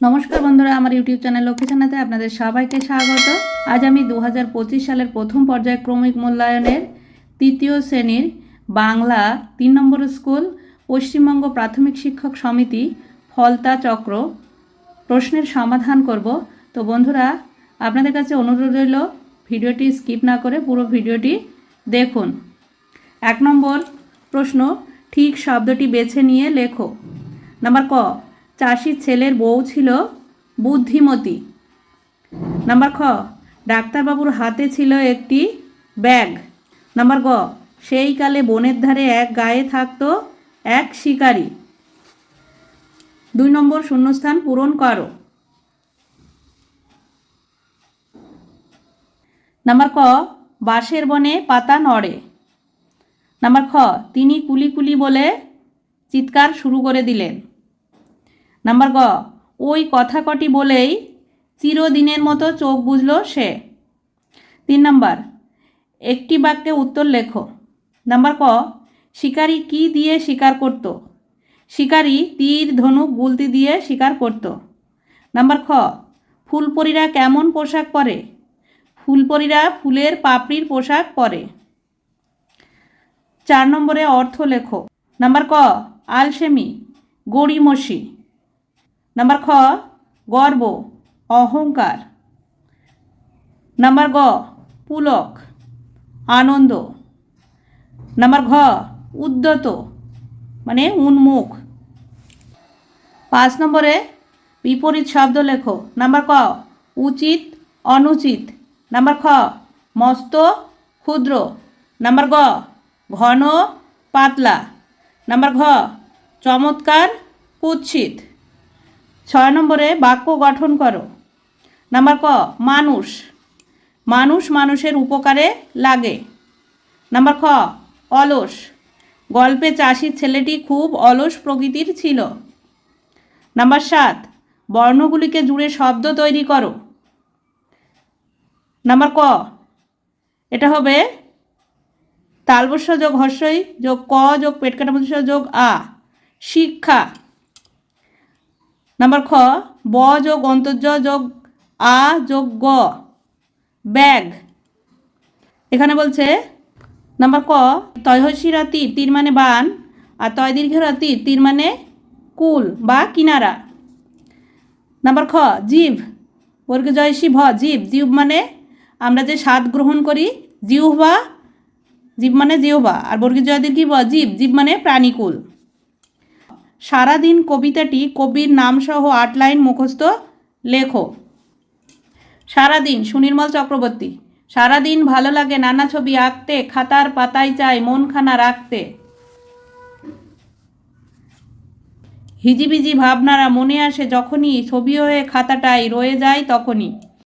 নমস্কার বন্ধুরা, আমার ইউটিউব চ্যানেল লক্ষ্মী চ্যানেলে আপনাদের সবাইকে স্বাগত। আজ আমি দু হাজার পঁচিশ সালের প্রথম পর্যায়ক্রমিক মূল্যায়নের তৃতীয় শ্রেণির বাংলা তিন নম্বর স্কুল পশ্চিমবঙ্গ প্রাথমিক শিক্ষক সমিতি ফলতা চক্র প্রশ্নের সমাধান করব। তো বন্ধুরা, আপনাদের কাছে অনুরোধ রইল, ভিডিওটি স্কিপ না করে পুরো ভিডিওটি দেখুন। এক নম্বর প্রশ্ন, ঠিক শব্দটি বেছে নিয়ে লেখো। নাম্বার ক চাষির ছেলের বউ ছিল বুদ্ধিমতী। নাম্বার খ, ডাক্তারবাবুর হাতে ছিল একটি ব্যাগ। নাম্বার গ, সেই কালে বনের ধারে এক গায়ে থাকতো এক শিকারী। দুই নম্বর শূন্যস্থান পূরণ করো। নাম্বার ক, বাঁশের বনে পাতা নড়ে। নাম্বার খ, তিনি কুলি কুলি বলে চিৎকার শুরু করে দিলেন। নাম্বার গ, ওই কথা কটি বলেই চিরদিনের মতো চোখ বুঝল সে। তিন নাম্বার, একটি বাক্যে উত্তর লেখো। নাম্বার ক, শিকারি কি দিয়ে শিকার করত? শিকারি তীর, ধনুক, গুলতি দিয়ে শিকার করত। নাম্বার খ, ফুলপরীরা কেমন পোশাক পরে? ফুলপরীরা ফুলের পাপড়ির পোশাক পরে। চার নম্বরে অর্থ লেখো। নাম্বার ক, আলসেমি, গড়িমসি। নাম্বার খ গর্ব অহংকার নাম্বার গ পুলক আনন্দ নাম্বার ঘ উদ্যত মানে উন্মুখ পাঁচ নম্বরে বিপরীত শব্দ লেখো নাম্বার ক উচিত অনুচিত নাম্বার খ মস্ত ক্ষুদ্র নাম্বার গ ঘন পাতলা নাম্বার ঘ চমৎকার কুৎসিত ছয় নম্বরে বাক্য গঠন করো। নাম্বার ক, মানুষ। মানুষ মানুষের উপকারে লাগে। নাম্বার খ, অলস। গল্পে চাষির ছেলেটি খুব অলস প্রকৃতির ছিল। নাম্বার সাত, বর্ণগুলিকে জুড়ে শব্দ তৈরি করো। নাম্বার ক, এটা হবে তালবস্য যোগ হর্ষই যোগ ক যোগ পেট কাটা মধ্যস্ব যোগ আ। শিক্ষা। নাম্বার খ, ব যোগ অন্তর্য যোগ আ যোগ গ। ব্যাগ। এখানে বলছে, নাম্বার ক তয়হসিরা তীর তীর মানে বান, আর তয় দীর্ঘরা তীর তীর মানে কুল বা কিনারা। নাম্বার খ, জীব। বর্গ জয়সী ভ, জীব। জীব মানে আমরা যে স্বাদ গ্রহণ করি, জিহ্বা, জীব মানে জিহ্বা, আর বর্গীয় জয় দীর্ঘী ব জীব। জীব মানে প্রাণীকুল। সারাদিন কবিতাটি, কবির নামসহ আট লাইন মুখস্থ লেখো। সারাদিন, সুনির্মল চক্রবর্তী, সারাদিন ভালো লাগে নানা ছবি আঁকতে, খাতার পাতায় চাই মনখানা রাখতে। হিজিবিজি ভাবনারা মনে আসে যখনই ছবি হয়ে খাতাটাই রয়ে যায় তখনই।